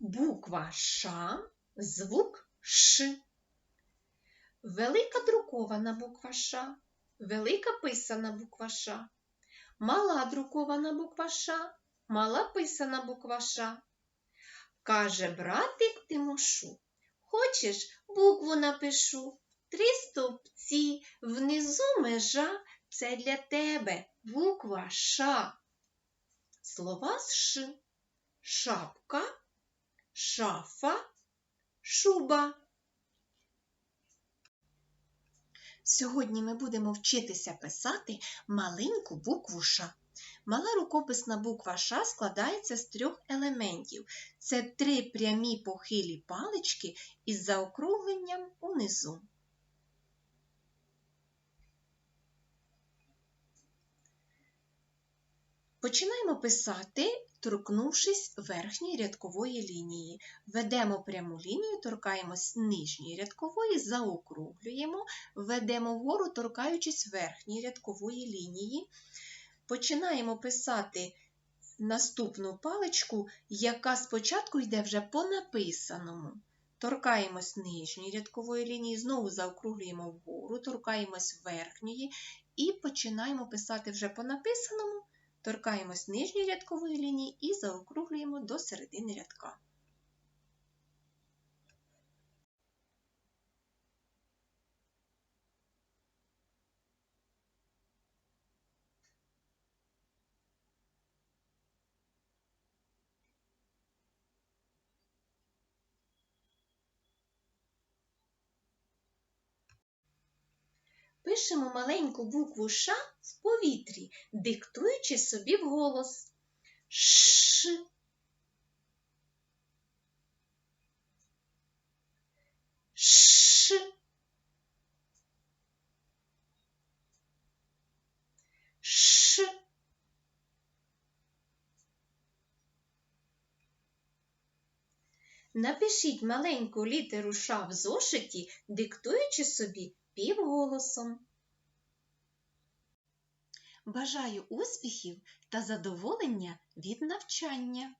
Буква Ш, звук Ш. Велика друкована буква Ш, велика писана буква Ш. Мала друкована буква Ш, мала писана буква Ш. Каже братик Тимошу, хочеш букву напишу? Три стовпці, внизу межа, це для тебе буква Ш. Слова з Ш. Шапка, шафа, шуба. Сьогодні ми будемо вчитися писати маленьку букву Ш. Мала рукописна буква Ш складається з трьох елементів. Це три прямі похилі палички із заокругленням унизу. Починаємо писати, торкнувшись верхньої рядкової лінії. Ведемо пряму лінію, торкаємось нижньої рядкової, заокруглюємо, ведемо вгору, торкаючись верхньої рядкової лінії. Починаємо писати наступну паличку, яка спочатку йде вже по написаному. Торкаємось нижньої рядкової лінії, знову заокруглюємо вгору, торкаємось верхньої і починаємо писати вже по написаному, торкаємось нижньої рядкової лінії і заокруглюємо до середини рядка. Пишемо маленьку букву Ш в повітрі, диктуючи собі вголос. Ш. Ш. Ш. Напишіть маленьку літеру Ш в зошиті, диктуючи собі півголосом. Бажаю успіхів та задоволення від навчання!